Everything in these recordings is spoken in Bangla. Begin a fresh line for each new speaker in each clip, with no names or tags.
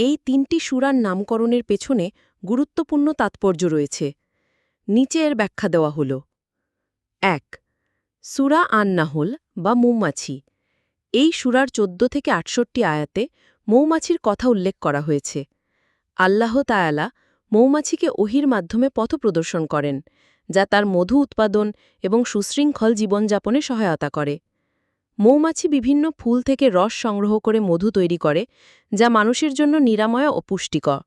এই তিনটি সুরার নামকরণের পেছনে গুরুত্বপূর্ণ তাৎপর্য রয়েছে। নিচে এর ব্যাখ্যা দেওয়া হল। এক, সুরা আন নাহল বা মৌমাছি। এই সুরার চোদ্দ থেকে আটষট্টি আয়াতে মৌমাছির কথা উল্লেখ করা হয়েছে। আল্লাহ তায়ালা মৌমাছিকে ওহির মাধ্যমে পথ প্রদর্শন করেন, যা তার মধু উৎপাদন এবং সুশৃঙ্খল জীবনযাপনে সহায়তা করে। মৌমাছি বিভিন্ন ফুল থেকে রস সংগ্রহ করে মধু তৈরি করে, যা মানুষের জন্য নিরাময় ও পুষ্টিকর।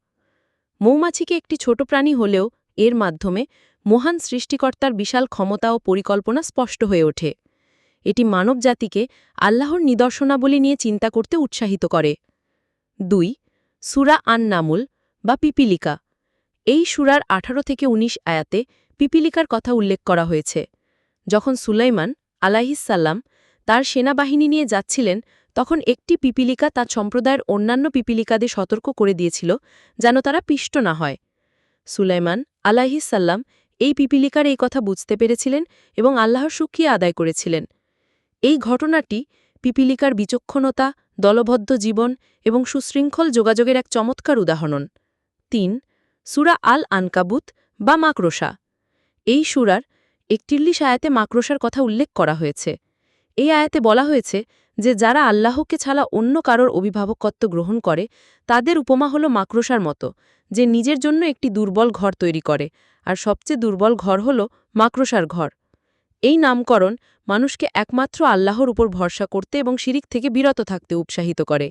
মৌমাছিকে একটি ছোট প্রাণী হলেও এর মাধ্যমে মহান সৃষ্টিকর্তার বিশাল ক্ষমতা ও পরিকল্পনা স্পষ্ট হয়ে ওঠে। এটি মানবজাতিকে আল্লাহর নিদর্শনাবলী নিয়ে চিন্তা করতে উৎসাহিত করে। দুই, সুরা আন নামুল বা পিপিলিকা। এই সুরার ১৮ থেকে ১৯ আয়াতে পিপিলিকার কথা উল্লেখ করা হয়েছে, যখন সুলাইমান আলাহিসাল্লাম তার সেনাবাহিনী নিয়ে যাচ্ছিলেন, তখন একটি পিপিলিকা তার সম্প্রদায়ের অন্যান্য পিপিলিকাদের সতর্ক করে দিয়েছিল, যেন তারা পিষ্ট না হয়। সুলাইমান আলাহিসাল্লাম এই পিপিলিকার এই কথা বুঝতে পেরেছিলেন এবং আল্লাহর সুখিয়ে আদায় করেছিলেন। এই ঘটনাটি পিপিলিকার বিচক্ষণতা, দলবদ্ধ জীবন এবং সুশৃঙ্খল যোগাযোগের এক চমৎকার উদাহরণ। তিন, সুরা আল আনকাবুত বা মাকড়সা। এই সুরার একটিল্লিশ আয়াতে মাকড়সার কথা উল্লেখ করা হয়েছে। এই আয়াতে বলা হয়েছে যে যারা আল্লাহকে ছাড়া অন্য কারোর অভিভাবকত্ব গ্রহণ করে, তাদের উপমা হল মাকড়সার মতো, যে নিজের জন্য একটি দুর্বল ঘর তৈরি করে, আর সবচেয়ে দুর্বল ঘর হল মাকড়সার ঘর। এই নামকরণ মানুষকে একমাত্র আল্লাহর উপর ভরসা করতে এবং শিরিক থেকে বিরত থাকতে উৎসাহিত করে।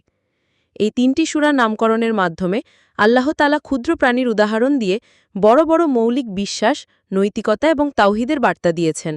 এই তিনটি সুরা নামকরণের মাধ্যমে আল্লাহ তালা ক্ষুদ্র প্রাণীর উদাহরণ দিয়ে বড় বড় মৌলিক বিশ্বাস, নৈতিকতা এবং তাওহিদের বার্তা দিয়েছেন।